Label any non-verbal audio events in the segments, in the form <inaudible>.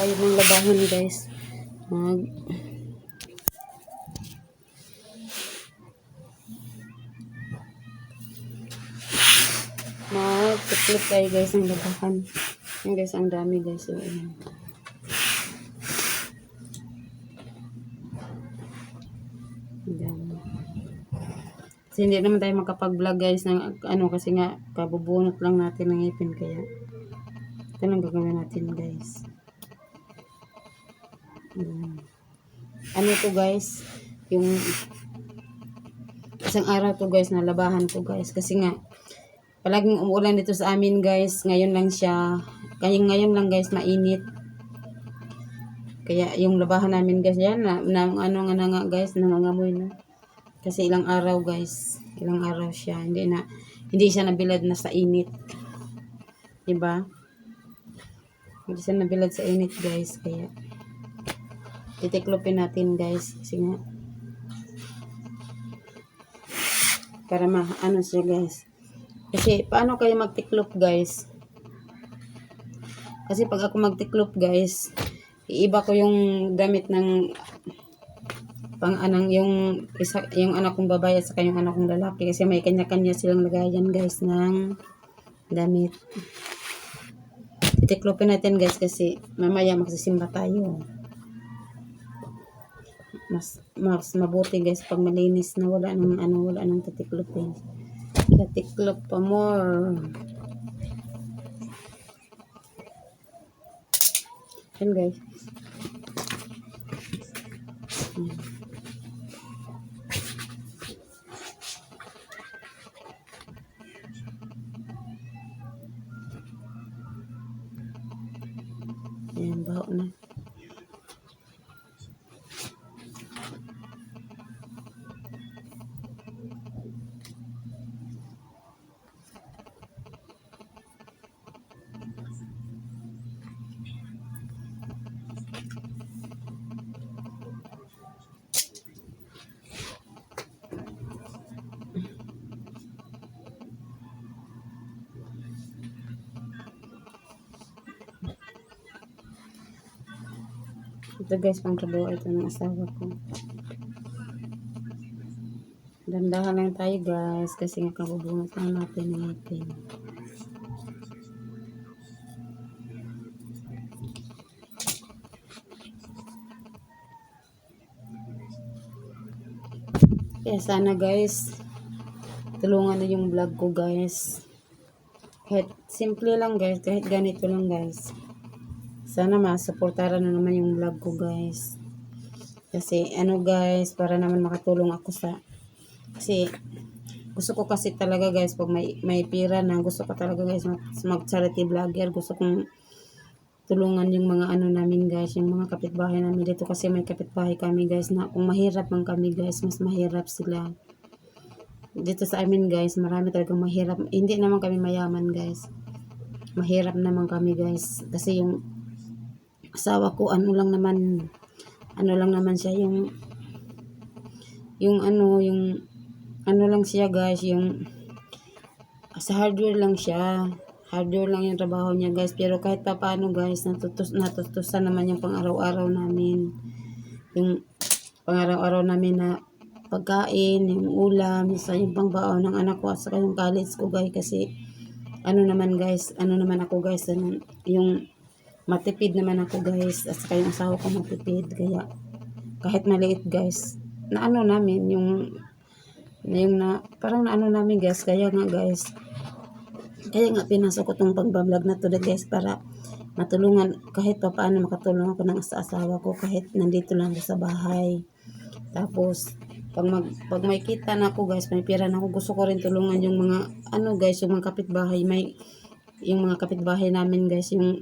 tayo ng labahan guys. Mag mag-flip tayo guys ng labahan. Yan guys, ang dami guys. So, ayan. Kasi hindi naman tayo makapag-vlog guys ng ano kasi nga kabubunot lang natin ng ipin kaya ito lang gagawin natin guys. Ayan. Ano to guys? Yung isang araw to guys na labahan to guys kasi nga palaging umuulan dito sa amin guys. Ngayon lang siya kaya ngayon lang guys mainit. Kaya yung labahan namin guys yan na, na ano nga na nga guys nangangamoy na. Kasi ilang araw guys, ilang araw siya. Hindi na hindi siya nabilad na sa init. 'Di ba? Hindi siya nabilad sa init guys kaya titiklopin natin guys kasi para ma ano siya guys. Kasi paano kayo magtiklop guys? Kasi pag ako magtiklop guys, iiba ko yung damit ng pang anang yung isa yung anak kong babae at saka yung anak kong lalaki kasi may kanya-kanya silang lagayan guys ng damit. Titiklopin natin guys kasi mamaya magsisimba tayo. Mas mas mabuti guys pag malinis na wala nang ano wala nang titiklopin. Kaya tiklop pa more. Yan guys. Yan. Ayan, baho na. Ito guys, pang trabaho ito ng asawa ko. Dandahan lang tayo guys, kasi nga kabubunot lang natin natin. Kaya sana guys, tulungan na yung vlog ko guys. Kahit simple lang guys, kahit ganito lang guys. Sana masuportaran na naman yung vlog ko guys. Kasi ano guys, para naman makatulong ako sa kasi gusto ko kasi talaga guys pag may may pira na gusto ko talaga guys mag, mag charity vlogger. Gusto kong tulungan yung mga ano namin guys yung mga kapitbahay namin dito. Kasi may kapitbahay kami guys na kung mahirap man kami guys mas mahirap sila. Dito sa amin guys marami talagang mahirap. Hindi naman kami mayaman guys. Mahirap naman kami guys. Kasi yung asawa ko ano lang naman ano lang naman siya yung yung ano yung ano lang siya guys yung sa hardware lang siya. Hardware lang yung trabaho niya guys. Pero kahit pa paano guys natutus natutusan naman yung pang araw-araw namin. Yung pang araw-araw namin na pagkain yung ulam sa yung pangbaon ng anak ko at saka yung college ko guys. Kasi ano naman guys ano naman ako guys ano, yung matipid naman ako guys. At saka yung asawa ko matipid. Kaya kahit maliit guys na ano namin yung na yung na parang na ano namin guys kaya nga guys. Kaya nga pinasok ko tong pagbablog na to guys para matulungan kahit pa paano makatulong ako ng sa asawa ko kahit nandito lang sa bahay. Tapos pag, mag, pag may kita na ako guys may pira na ako gusto ko rin tulungan yung mga ano guys yung mga kapitbahay. May yung mga kapitbahay namin guys yung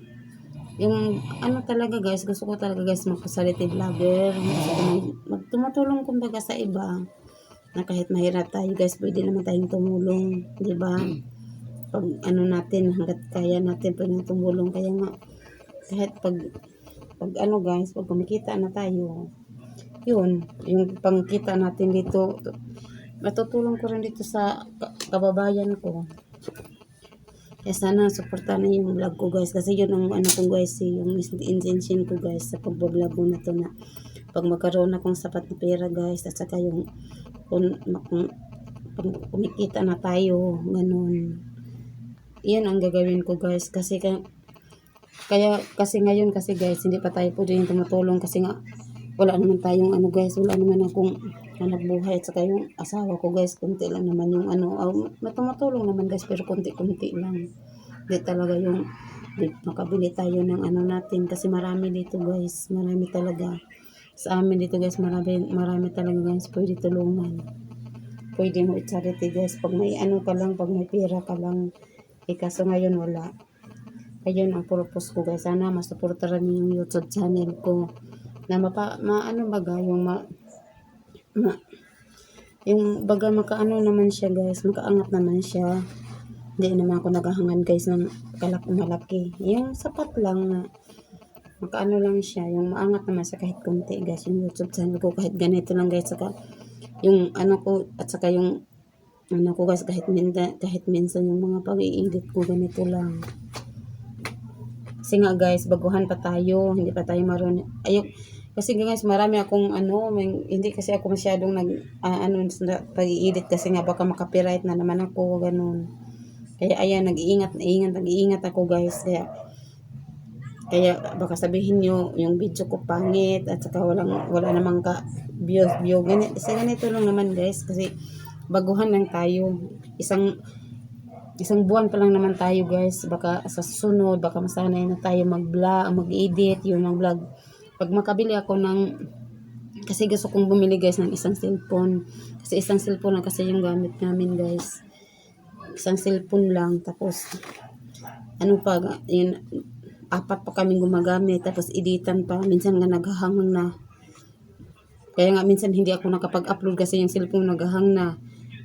yung ano talaga guys gusto ko talaga guys magpasality vlogger gusto ko mag, tumutulong kumbaga sa iba na kahit mahirap tayo guys pwede naman tayong tumulong di ba? Pag ano natin hanggat kaya natin pwede tumulong. Kaya nga kahit pag pag ano guys pag kumikita na tayo yun yung pangkita natin dito matutulong ko rin dito sa ka- kababayan ko Kaya sana supportahan na yung vlog ko guys. Kasi yun ang ano ko guys, eh, yung intention ko guys sa pagbablog ko na to na pag magkaroon akong sapat na pera guys at saka yung kung, kung, kumikita na tayo, ganun. Yan ang gagawin ko guys kasi ka, kaya kasi ngayon kasi guys hindi pa tayo pwede yung tumutulong kasi nga wala naman tayong ano guys. Wala naman akong hanap buhay at saka yung asawa ko guys. Kunti lang naman yung ano uh, tumutulong naman guys pero kunti-kunti lang. Hindi talaga yung di, makabili tayo ng ano natin kasi marami dito guys. Marami talaga. Sa amin dito guys marami marami talaga guys. Pwede tulungan. Pwede mo i-charity guys. Pag may ano ka lang pag may pera ka lang. Eh kaso ngayon wala. Ayun ang purpose ko guys. Sana masuportaran niyo yung youtube channel ko na mapa maano baga yung ma, ma yung baga makaano naman siya guys makaangat naman siya hindi naman ako naghahangan guys ng kalak malaki yung sapat lang na makaano lang siya yung maangat naman sa kahit konti guys yung youtube channel ko kahit ganito lang guys saka yung ano ko at saka yung ano ko guys kahit minsan kahit minsan yung mga pag-i-edit ko ganito lang kasi nga guys, baguhan pa tayo, hindi pa tayo marunong. Ayok, kasi guys, marami akong ano, may, hindi kasi ako masyadong nag, ah, ano, pag-i-edit kasi nga baka makapiright na naman ako, ganun. Kaya ayan, nag-iingat, nag-iingat, nag-iingat ako guys. Kaya, kaya baka sabihin nyo, yung video ko pangit at saka walang, wala namang ka views, view. Ganito, kasi ganito lang naman guys, kasi baguhan lang tayo. Isang, isang buwan pa lang naman tayo guys baka sa susunod baka masanay na tayo mag-vlog mag-edit yung mga vlog pag makabili ako ng kasi gusto kong bumili guys ng isang cellphone. Kasi isang cellphone lang kasi yung gamit namin guys. Isang cellphone lang tapos ano pa yun apat pa kaming gumagamit tapos editan pa. Minsan nga naghahang na. Kaya nga minsan hindi ako nakapag-upload kasi yung cellphone naghahang na.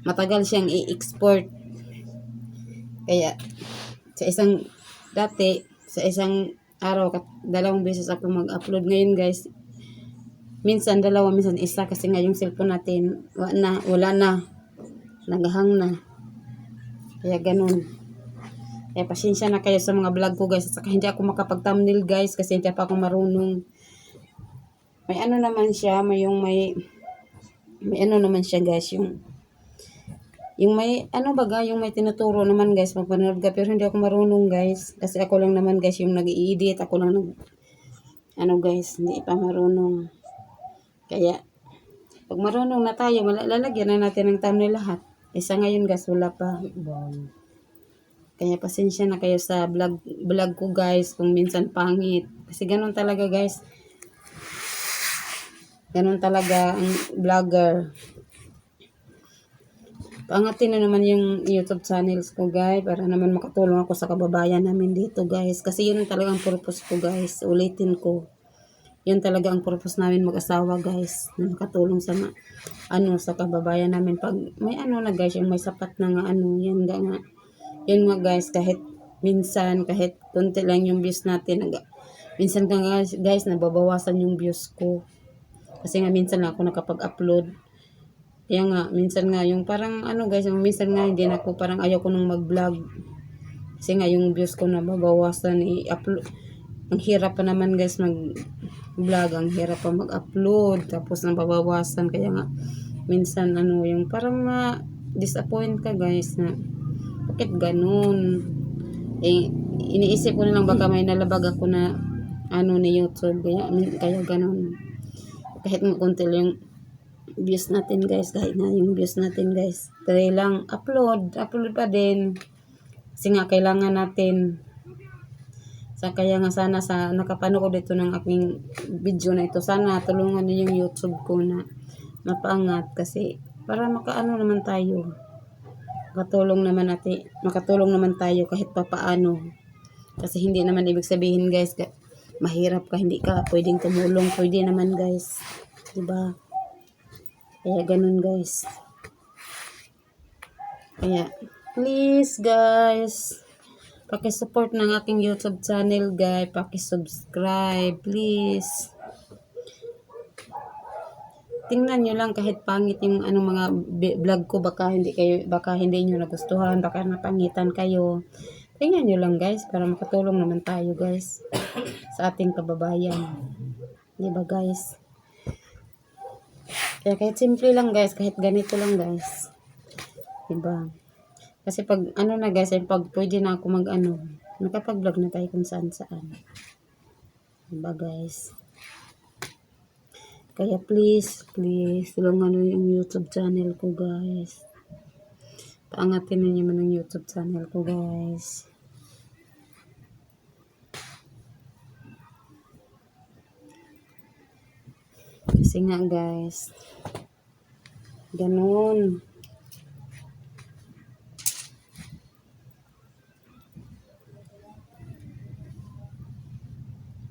Matagal siyang i-export. Kaya, sa isang, dati, sa isang araw, dalawang beses ako mag-upload. Ngayon guys, minsan dalawa, minsan isa, kasi nga yung cellphone natin, wala na, wala na, naghahang na. Kaya ganun. Kaya pasensya na kayo sa mga vlog ko guys. Saka hindi ako makapag-thumbnail guys kasi hindi pa ako marunong. May ano naman siya, may yung may may ano naman siya guys, yung yung may, ano baga, yung may tinuturo naman guys, mapanood ka, pero hindi ako marunong guys. Kasi ako lang naman guys, yung nag-i-edit, ako lang nag, ano guys, hindi pa marunong. Kaya, pag marunong na tayo, lalagyan na natin ng thumbnail lahat. Isa ngayon guys, wala pa. Kaya pasensya na kayo sa vlog, vlog ko guys, kung minsan pangit. Kasi ganun talaga guys. Ganun talaga ang vlogger. Paangatin na naman yung YouTube channels ko guys para naman makatulong ako sa kababayan namin dito guys. Kasi yun talagang purpose ko guys. Ulitin ko. Yun talaga ang purpose namin mag-asawa guys. Na makatulong sa ma- ano sa kababayan namin. Pag may ano na guys, yung may sapat na nga ano, yan nga nga. Yun nga guys, kahit minsan, kahit konti lang yung views natin. Nag- minsan ka guys, guys, nababawasan yung views ko. Kasi nga minsan ako nakapag-upload kaya nga, minsan nga, yung parang ano guys, yung minsan nga hindi na ako parang ayaw ko nung mag-vlog. Kasi nga yung views ko nababawasan, i-upload. Ang hirap pa naman guys mag-vlog, ang hirap pa mag-upload, tapos nababawasan. Kaya nga, minsan ano, yung parang ma-disappoint ka guys na, bakit ganun? Eh, iniisip ko na lang baka may nalabag ako na ano ni YouTube, kaya, kaya ganun. Kahit nga konti lang views natin guys. Kahit na yung views natin guys. Try lang upload upload pa din. Kasi nga kailangan natin. Sa kaya nga sana sa nakapanood dito ng aking video na ito. Sana tulungan niyo yung youtube ko na mapaangat. Kasi para makaano naman tayo. Makatulong naman natin makatulong naman tayo kahit papaano. Kasi hindi naman ibig sabihin guys mahirap ka hindi ka pwedeng tumulong. Pwede naman guys. Diba kaya ganun guys. Kaya please guys, paki-support ng aking YouTube channel guys, paki-subscribe please. Tingnan nyo lang kahit pangit yung ano mga vlog ko baka hindi kayo baka hindi niyo nagustuhan, baka napangitan kayo. tingnan nyo lang guys para makatulong naman tayo guys sa ating kababayan. Di ba guys? Kaya kahit simple lang guys, kahit ganito lang guys. Di ba? Kasi pag ano na guys, ay pag pwede na ako mag ano, nakapag-vlog na tayo kung saan saan. Di ba guys? Kaya please, please, tulungan nyo yung YouTube channel ko guys. Paangatin ninyo man ang YouTube channel ko guys. Kasi nga guys, ganun.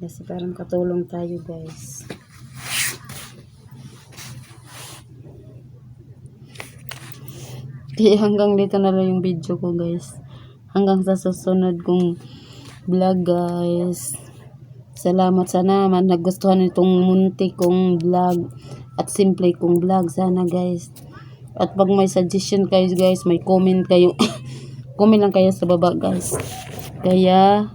Kasi parang katulong tayo guys. Kaya <laughs> hanggang dito na lang yung video ko guys. Hanggang sa susunod kong vlog guys. Salamat sana man nagustuhan itong munti kong vlog at simple kong vlog sana guys. At pag may suggestion kayo guys, may comment kayo. <coughs> comment lang kayo sa baba guys. Kaya